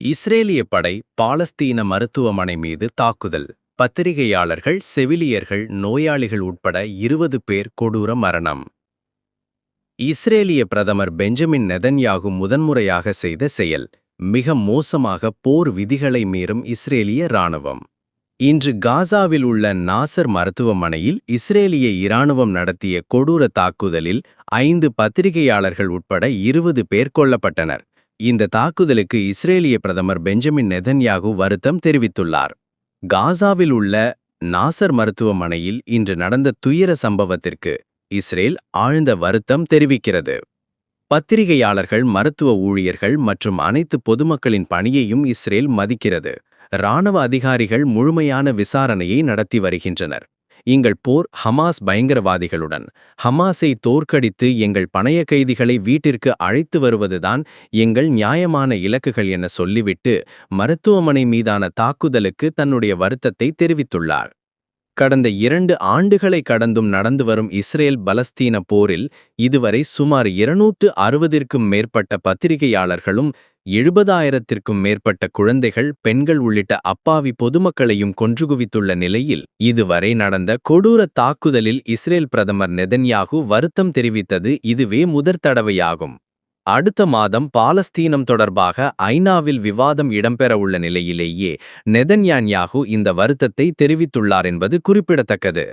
இஸ்ரேலிய படை பாலஸ்தீன மருத்துவமனை மீது தாக்குதல். பத்திரிகையாளர்கள் செவிலியர்கள் நோயாளிகள் உட்பட இருபது பேர் கொடூர மரணம். இஸ்ரேலிய பிரதமர் பெஞ்சமின் நெதன்யாகு முதன்முறையாக செய்த செயல் மிக மோசமாக போர் விதிகளை மீறும் இஸ்ரேலிய இராணுவம். இன்று காசாவில் உள்ள நாசர் மருத்துவமனையில் இஸ்ரேலிய இராணுவம் நடத்திய கொடூர தாக்குதலில் ஐந்து பத்திரிகையாளர்கள் உட்பட இருபது பேர் கொல்லப்பட்டனர். இந்த தாக்குதலுக்கு இஸ்ரேலிய பிரதமர் பெஞ்சமின் நெதன்யாகு வருத்தம் தெரிவித்துள்ளார். காசாவில் உள்ள நாசர் மருத்துவமனையில் இன்று நடந்த துயர சம்பவத்திற்கு இஸ்ரேல் ஆழ்ந்த வருத்தம் தெரிவிக்கிறது. பத்திரிகையாளர்கள் மருத்துவ ஊழியர்கள் மற்றும் அனைத்து பொதுமக்களின் பணியையும் இஸ்ரேல் மதிக்கிறது. இராணுவ அதிகாரிகள் முழுமையான விசாரணையை நடத்தி வருகின்றனர். எங்கள் போர் ஹமாஸ் பயங்கரவாதிகளுடன். ஹமாஸை தோற்கடித்து எங்கள் பணைய கைதிகளை வீட்டிற்கு அழைத்து வருவதுதான் எங்கள் நியாயமான இலக்குகள் என சொல்லிவிட்டு மருத்துவமனை மீதான தாக்குதலுக்கு தன்னுடைய வருத்தத்தை தெரிவித்துள்ளார். கடந்த இரண்டு ஆண்டுகளை கடந்தும் நடந்து வரும் இஸ்ரேல் பலஸ்தீன போரில் இதுவரை சுமார் இருநூற்று அறுபதிற்கும் மேற்பட்ட பத்திரிகையாளர்களும் எழுபதாயிரத்திற்கும் மேற்பட்ட குழந்தைகள் பெண்கள் உள்ளிட்ட அப்பாவி பொதுமக்களையும் கொன்றுகுவித்துள்ள நிலையில் இதுவரை நடந்த கொடூர தாக்குதலில் இஸ்ரேல் பிரதமர் நெதன்யாகு வருத்தம் தெரிவித்தது இதுவே முதற் தடவையாகும். அடுத்த மாதம் பாலஸ்தீனம் தொடர்பாக ஐநாவில் விவாதம் இடம்பெறவுள்ள நிலையிலேயே நெதன்யான்யாகு இந்த வருத்தத்தை தெரிவித்துள்ளார் என்பது குறிப்பிடத்தக்கது.